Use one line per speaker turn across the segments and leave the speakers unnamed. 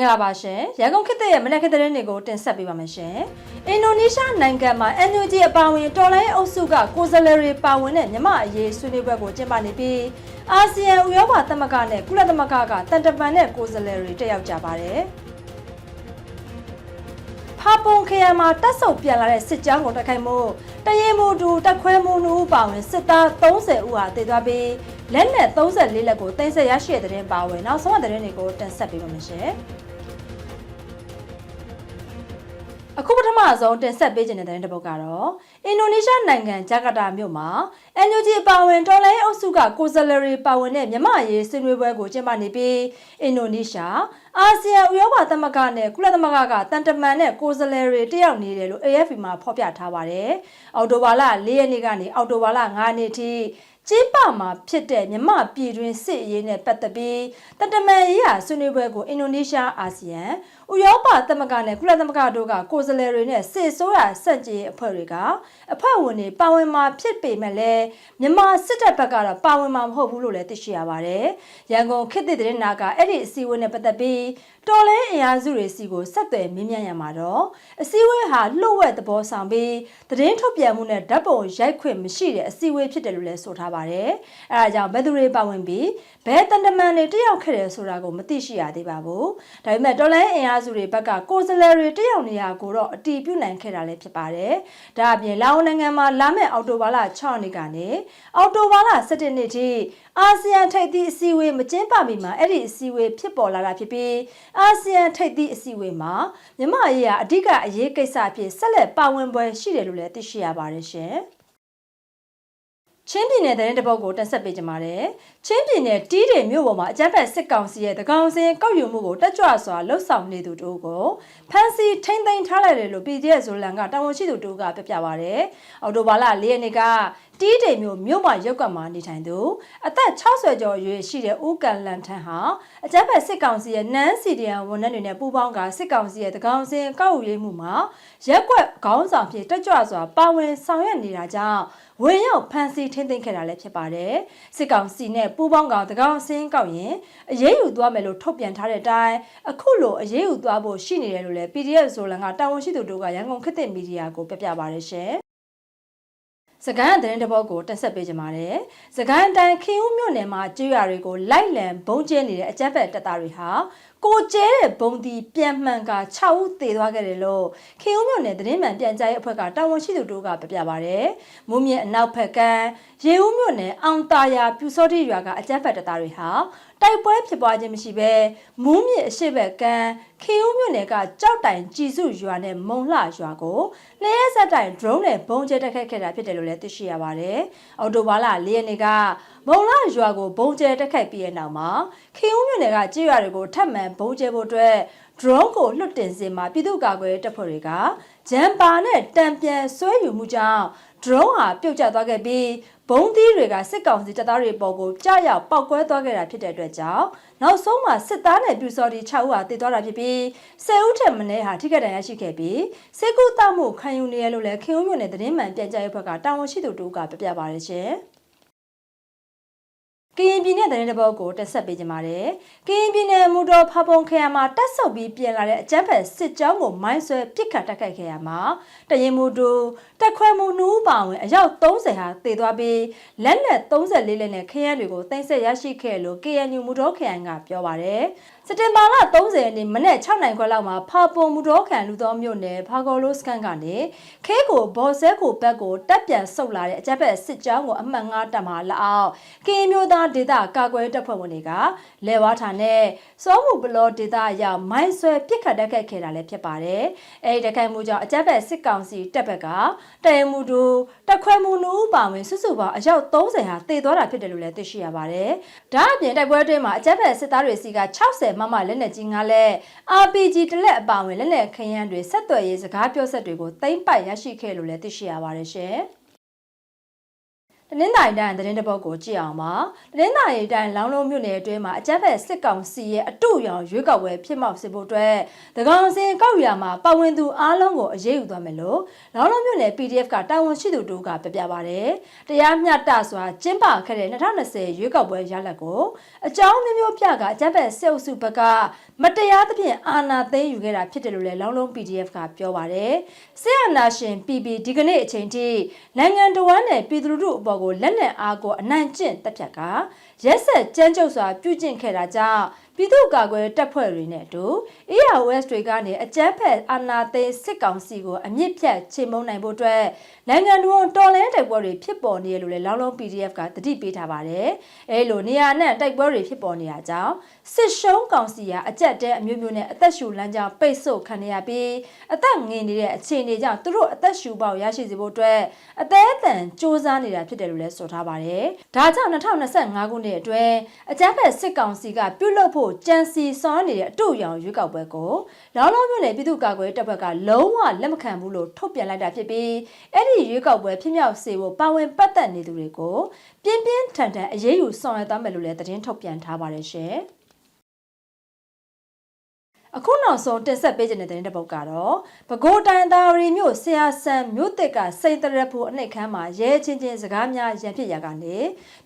င်္ဂလာပါရှင်ရန်ကုန်ခေတ်သစ်ရဲ့မနက်ခင်းသတင်းတွေကိုတင်ဆက်ပေးပါမယ်ရှင်အင်ဒိုနီးရှားနိုင်ငံမှာ NUG အပါအဝင်တော်လိုင်းအုပ်စုကကိုယ်စားလှယ်တွေပါဝင်တဲ့မြမအရေးဆွေးနွေးပွဲကိုကျင်းပနေပြီးအာဆီယံဥရောပသမဂ္ဂနဲ့ကုလသမဂ္ဂကတန်တပန်တဲ့ကိုယ်စားလှယ်တွေတက်ရောက်ကြပါတယ်ဖာပုံခရိုင်မှာတက်ဆုပ်ပြန်လာတဲ့စစ်ကြောင်းကိုတိုက်ခိုက်မှုတရင်မိုတူတက်ခွဲမှုနှူးပါဝင်စစ်သား30ဦးဟာတည်သွားပြီးလက်နက်34လက်ကိုတင်ဆက်ရရှိတဲ့တဲ့ပါဝင်နောက်ဆုံးတဲ့တဲ့တွေကိုတင်ဆက်ပေးပါမယ်ရှင် အခုပထမဆုံးတင်ဆက်ပေးခြင်းတဲ့တဲ့တစ်ပုဒ်ကတော့အင်ဒိုနီးရှားနိုင်ငံဂျကာတာမြို့မှာ NUG အပါအဝင်တော်လိုင်းအုပ်စုကကိုယ်စားလှယ်တွေပါဝင်တဲ့မြမရေးဆွေးနွေးပွဲကိုကျင်းပနေပြီးအင်ဒိုနီးရှားအာဆီယံဥရောပသမဂ္ဂနဲ့ကုလသမဂ္ဂကတန်တမန်နဲ့ကိုယ်စားလှယ်တွေတက်ရောက်နေတယ်လို့ AFP မှာဖော်ပြထားပါတယ်။အော်တိုဘာလ၄ရက်နေ့ကနေအော်တိုဘာလ9ရက်နေ့ထိ ကျင်းပမှာဖြစ်တဲ့မြမပြည်တွင်းစစ်ရေးနဲ့ပတ်သက်ပြီးတန်တမန်ရေးရာဆွေးနွေးပွဲကိုအင်ဒိုနီးရှားအာဆီယံဥရောပသမဂ္ဂနဲ့ကုလသမဂ္ဂတို့ကကိုယ်စားလှယ်တွေနဲ့စစ်ဆိုးရစက်ကြီးအဖွဲ့တွေကအဖွဲ့ဝင်တွေပါဝင်မှာဖြစ်ပေမဲ့လည်းမြန်မာစစ်တပ်ဘက်ကတော့ပါဝင်မှာမဟုတ်ဘူးလို့လည်းသိရှိရပါတယ်။ရန်ကုန်ခေတ်သစ်တဲ့နာကအဲ့ဒီအစည်းအဝေးနဲ့ပတ်သက်ပြီးတော်လဲအင်အားစုတွေစီကိုဆက်သွယ်မင်းမြန်ရမှာတော့အစည်းအဝေးဟာလှုပ်ဝက်သဘောဆောင်ပြီးသတင်းထုတ်ပြန်မှုနဲ့ဓာတ်ပုံရိုက်ခွင့်မရှိတဲ့အစည်းအဝေးဖြစ်တယ်လို့လည်းဆိုထားပါတယ်။အဲဒါကြောင့်ဘယ်သူတွေပါဝင်ပြီးဘယ်တန်တမန်တွေတက်ရောက်ခဲ့တယ်ဆိုတာကိုမသိရှိရသေးပါဘူး။ဒါပေမဲ့တော်လဲအင်အားစုတွေဘက်ကကိုယ်စားလှယ်တွေတက်ရောက်နေရကိုတော့အတီးပြုတ်နိုင်ခဲ့တာလည်းဖြစ်ပါတယ်။ဒါအပြင်လာအိုနိုင်ငံမှာလာမယ့်အော်တိုဘာလ6ရက်နေ့ကနေအော်တိုဘာလ17ရက်နေ့ထိအာဆီယံထိပ်သီးအစည်းအဝေးမကျင်းပမီမှာအဲ့ဒီအစည်းအဝေးဖြစ်ပေါ်လာတာဖြစ်ပြီးအာဆီယံထိပ်သီးအစည်းအဝေးမှာမြန်မာရေးရာအဓိကအရေးကိစ္စအဖြစ်ဆက်လက်ပါဝင်ပွဲရှိတယ်လို့လည်းသိရှိရပါတယ်ရှင်။ ချင်းပြည်နယ်တဲ့တပုတ်ကိုတက်ဆက်ပေးကြပါတယ်။ချင်းပြည်နယ်တီးတယ်မြို့ပေါ်မှာအကြမ်းဖက်စစ်ကောင်စီရဲ့တကောင်စင်ကောက်ယူမှုကိုတက်ကြွစွာလှုပ်ဆောင်နေသူတို့ကိုဖမ်းဆီးထိမ့်သိမ်းထားလိုက်တယ်လို့ PDF ဇိုလန်ကတာဝန်ရှိသူတို့ကပြပြပါရတယ်။အော်တိုဘာလ၄ရက်နေ့ကတီးတိမ်မြို့မြို့မှာရုပ်ကမှာနေထိုင်သူအသက်60ကျော်အရွယ်ရှိတဲ့ဦးကန်လန်ထန်ဟာအကြမ်းဖက်စစ်ကောင်စီရဲ့နန်းစီဒီယန်ဝန်ထမ်းတွေနဲ့ပူးပေါင်းကစစ်ကောင်စီရဲ့တကောင်စင်ကောက်ယူရေးမှုမှာရက်ကွက်ခေါင်းဆောင်ဖြစ်တက်ကြွစွာပါဝင်ဆောင်ရွက်နေတာကြောင့်ဝင်ရောက်ဖမ်းဆီးထိန်းသိမ်းခဲ့တာလည်းဖြစ်ပါတယ်စစ်ကောင်စီနဲ့ပူးပေါင်းကတကောင်စင်ကောက်ရင်အရေးယူသွားမယ်လို့ထုတ်ပြန်ထားတဲ့အတိုင်းအခုလိုအရေးယူသွားဖို့ရှိနေတယ်လို့လည်း PDF ဇိုလန်ကတာဝန်ရှိသူတို့ကရန်ကုန်ခေတ်သစ်မီဒီယာကိုပြပြပါတယ်ရှင်စကိုင်းသတင်းတပုတ်ကိုတက်ဆက်ပေးကြပါမယ်။စကိုင်းတိုင်းခင်ဦးမြို့နယ်မှာကျွရတွေကိုလိုက်လံဘုံကျဲနေတဲ့အကြက်ဖက်တပ်သားတွေဟာကိုကျဲတဲ့ဘုံဒီပြန်မှန်က6ဦးသေသွားခဲ့တယ်လို့ခင်ဦးမြို့နယ်သတင်းမှန်ပြန်ကြားရေးအဖွဲ့ကတာဝန်ရှိသူတို့ကပြပြပါဗျ။မုံမြင့်အနောက်ဘက်က ရေဦးမြို့နယ်အောင်တာယာပြူစောတိရွာကအကြက်ဖက်တပ်သားတွေဟာတိုက်ပွဲဖြစ်ပွားခြင်းမရှိဘဲမူးမြစ်အရှိဘက်ကန်းခေဦးမြို့နယ်ကကြောက်တိုင်ကြည်စုရွာနဲ့မုံလှရွာကိုနှစ်ရက်ဆက်တိုင် drone နဲ့ဘုံကျဲတက်ခတ်ခဲ့တာဖြစ်တယ်လို့လည်းသိရှိရပါတယ်။အော်တိုဘာလ၄ရက်နေ့ကမုံလှရွာကိုဘုံကျဲတက်ခတ်ပြီးတဲ့နောက်မှာခေဦးမြို့နယ်ကကြေးရွာတွေကိုထပ်မံဘုံကျဲဖို့အတွက် drone ကိုလွှတ်တင်စင်မှာပြည်သူ့ကာကွယ်တပ်ဖွဲ့တွေက ဂျမ်ပါနဲ့တံပြန်ဆွဲယူမှုကြောင့် drone ဟာပြုတ်ကျသွားခဲ့ပြီးဘုံသီးတွေကစစ်ကောင်စီတပ်သားတွေပေါ်ကိုကြားရောက်ပောက်ကွဲသွားခဲ့တာဖြစ်တဲ့အတွက်ကြောင့်နောက်ဆုံးမှာစစ်သားနဲ့ပြူစော်ဒီ6ဦးဟာတည်သွားတာဖြစ်ပြီး10ဦးထက်မနည်းဟာထိခိုက်ဒဏ်ရာရှိခဲ့ပြီးစစ်ကူတမှုခံယူနေရလို့လည်းခင်ဦးမြို့နယ်သတင်းမှန်ပြန်ကြားရေးဘက်ကတာဝန်ရှိသူတို့ကပြပြပါရရှင်။ ကရင်ပြည်နယ်သတင်းတပုတ်ကိုတက်ဆက်ပေးကြပါမယ်။ကရင်ပြည်နယ်မူတော်ဖပုံခရိုင်မှာတက်ဆုပ်ပြီးပြင်လာတဲ့အကြမ်းဖက်စစ်ကြောင်းကိုမိုင်းဆွဲပစ်ခတ်တိုက်ခိုက်ခဲ့ရမှာတရင်မူတူတက်ခွဲမှုနှူးပါဝင်အယောက်30ဟာတေသွားပြီးလက်နက်34လက်နဲ့ခရမ်းတွေကိုတင်ဆက်ရရှိခဲ့လို့ KNU မူတော်ခရိုင်ကပြောပါတယ်။ စက်တင်ဘာလ30ရက်နေ့မနက်6နိုင်ခွဲလောက်မှာဖာပုံမူတော်ခံလူတော်မြို့နယ်ဖာကောလိုစကန်ကနေခဲကိုဘော်ဆဲကိုဘက်ကိုတက်ပြန်ဆုတ်လာတဲ့အကြက်ဘက်စစ်ကြောင်းကိုအမှတ်9တပ်မှလက်အောက်ကင်းမျိုးသားဒေသကာကွယ်တပ်ဖွဲ့ဝင်တွေကလဲဝါထာနဲ့စောမှုဘလော့ဒေသရောက်မိုင်းဆွဲပစ်ခတ်တက်ခတ်ခဲ့တာလည်းဖြစ်ပါတယ်။အဲဒီတက်ခိုက်မှုကြောင့်အကြက်ဘက်စစ်ကောင်စီတပ်ဘက်ကတရမှုတို့တက်ခွဲမှုနူးပါဝင်စုစုပေါင်းအယောက်30ဟာတေသွားတာဖြစ်တယ်လို့လည်းသိရှိရပါတယ်။ဒါအပြင်တိုက်ပွဲအတွင်းမှာအကြက်ဘက်စစ်သားတွေစီက60မမလက်နက်ကြီးငါးလက် RPG တလက်အပါဝင်လက်နက်ခရမ်းတွေဆက်သွယ်ရေးစကားပြောဆက်တွေကိုသိမ့်ပိုက်ရရှိခဲ့လို့လည်းသိရှိရပါတယ်ရှင်။ တနင်္သာရီတိုင်းသတင်းတစ်ပုဒ်ကိုကြည့်အောင်ပါတနင်္သာရီတိုင်းလောင်းလုံးမြို့နယ်အတွင်းမှာအကြမ်းဖက်စစ်ကောင်စီရဲ့အတူရောင်ရွေးကောက်ပွဲဖြစ်မောက်စေဖို့အတွက်တကောင်စင်ကောက်ရမှာပါဝင်သူအားလုံးကိုအရေးယူသွားမယ်လို့လောင်းလုံးမြို့နယ် PDF ကတာဝန်ရှိသူတို့ကပြပြပါတယ်တရားမျှတစွာကျင်းပခဲ့တဲ့2020ရွေးကောက်ပွဲရလဒ်ကိုအကြောင်းမျိုးမျိုးပြကအကြမ်းဖက်စစ်အုပ်စုဘက်ကမတရားသဖြင့်အာဏာသိမ်းယူခဲ့တာဖြစ်တယ်လို့လည်းလောင်းလုံး PDF ကပြောပါတယ်စစ်အာဏာရှင် PP ဒီကနေ့အချိန်ထိနိုင်ငံတော်ဝန်နဲ့ပြည်သူလူထုအပေါ်ကိုလက်နက်အားကိုအနိုင်ကျင့်တပ်ဖြတ်ကရက်ဆက်ကြမ်းကြုတ်စွာပြုကျင့်ခဲ့တာကြောင့် ပြည်သူ့ကာကွယ်တပ်ဖွဲ့တွေနဲ့အတူ AROS တွေကနေအကြမ်းဖက်အာဏာသိမ်းစစ်ကောင်စီကိုအမြင့်ဖြတ်ချေမှုန်းနိုင်ဖို့အတွက်နိုင်ငံတော်တော်လှန်တိုက်ပွဲတွေဖြစ်ပေါ်နေရလို့လည်းလောင်းလုံး PDF ကတတိပေးထားပါတယ်။အဲလိုနေရာနဲ့တိုက်ပွဲတွေဖြစ်ပေါ်နေတာကြောင့်စစ်ရှုံးကောင်စီကအကြက်တဲအမျိုးမျိုးနဲ့အသက်ရှူလမ်းကြောင်းပိတ်ဆို့ခံရပြီးအသက်ငင်နေတဲ့အခြေအနေကြောင့်သူတို့အသက်ရှူပေါက်ရရှိစေဖို့အတွက်အသေးအတန်စ조사နေတာဖြစ်တယ်လို့လည်းဆိုထားပါတယ်။ဒါကြောင့်2025ခုနှစ်အတွင်းအကြမ်းဖက်စစ်ကောင်စီကပြုလုပ်ဖို့ကြံစီဆောင်နေတဲ့အတူရောင်ရွေးကောက်ပွဲကိုလောင်းလုံးမြို့နယ်ပြည်သူ့ကာကွယ်တပ်ဖွဲ့ကလုံးဝလက်မခံဘူးလို့ထုတ်ပြန်လိုက်တာဖြစ်ပြီးအဲ့ဒီရွေးကောက်ပွဲဖြစ်မြောက်စေဖို့ပါဝင်ပတ်သက်နေသူတွေကိုပြင်းပြင်းထန်ထန်အရေးယူဆောင်ရွက်သွားမယ်လို့လည်းသတင်းထုတ်ပြန်ထားပါတယ်ရှင်။ အခုနောက်ဆုံးတင်ဆက်ပေးခြင်းတဲ့တဲ့တစ်ပုဒ်ကတော့ပဲခူးတိုင်းသားရီမြို့ဆရာဆန်မြို့တစ်ကစိတ်တရက်ဖို့အနှိတ်ခမ်းမှာရဲချင်းချင်းစကားများရန်ဖြစ်ရာကနေ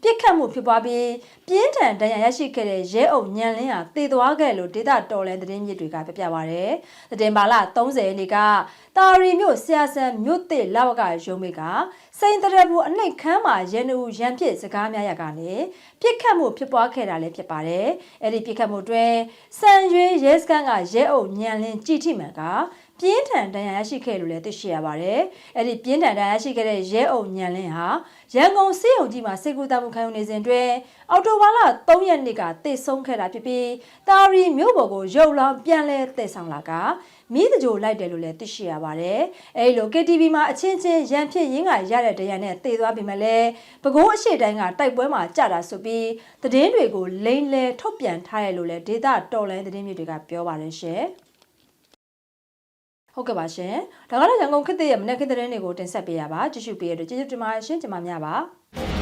ပြစ်ခတ်မှုဖြစ်ပွားပြီးပြင်းထန်ဒဏ်ရာရရှိခဲ့တဲ့ရဲအုပ်ညံလင်းဟာတည်သွားခဲ့လို့ဒေသတော်လဲသတင်းမြစ်တွေကပြပြပါရယ်။တတင်ပါလ30ရက်နေ့ကတာရီမြို့ဆရာဆန်မြို့တစ်လဝကရုံးမိကစိန်တရက်ဖို့အနှိတ်ခမ်းမှာရဲနှူရန်ဖြစ်စကားများရာကနေပြစ်ခတ်မှုဖြစ်ပွားခဲ့တာလည်းဖြစ်ပါတယ်။အဲ့ဒီပြစ်ခတ်မှုတွင်စံရွေးရဲစခန်းကရဲအုပ်ညံလင်းကြည်ထိမှန်ကပြင်းထန်ဒဏ်ရာရရှိခဲ့လို့လည်းသိရှိရပါတယ်။အဲ့ဒီပြင်းထန်ဒဏ်ရာရရှိခဲ့တဲ့ရဲအုပ်ညံလင်းဟာရန်ကုန်စေယုံကြီးမှာစေကူတာမှုခံယူနေစဉ်တွင်အော်တိုဘာလ3ရက်နေ့ကတည်ဆုံးခဲ့တာဖြစ်ပြီးတာရီမြို့ပေါ်ကိုရုပ်လောင်းပြန်လဲတည်ဆောင်လာက မိတကြိုလိုက်တယ်လို့လည်းသိရှိရပါတယ်။အဲဒီလို KTV မှာအချင်းချင်းရန်ဖြစ်ရင်းကရတဲ့တရားနဲ့တည်သွားပြီမဲ့လည်းပဲခူးအရှိတိုင်းကတိုက်ပွဲမှာကြတာဆိုပြီးသတင်းတွေကိုလိမ့်လဲထုတ်ပြန်ထားရလို့လည်းဒေတာတော်လိုင်းသတင်းမျိုးတွေကပြောပါတယ်ရှင်။ဟုတ်ကဲ့ပါရှင်။ဒါကတော့ရန်ကုန်ခေတ်သစ်ရဲ့မနေ့ခေတ်သတင်းတွေကိုတင်ဆက်ပေးရပါကြည့်ရှုပေးရတဲ့ကျေးဇူးတင်ပါတယ်ရှင်ကျွန်မများပါ။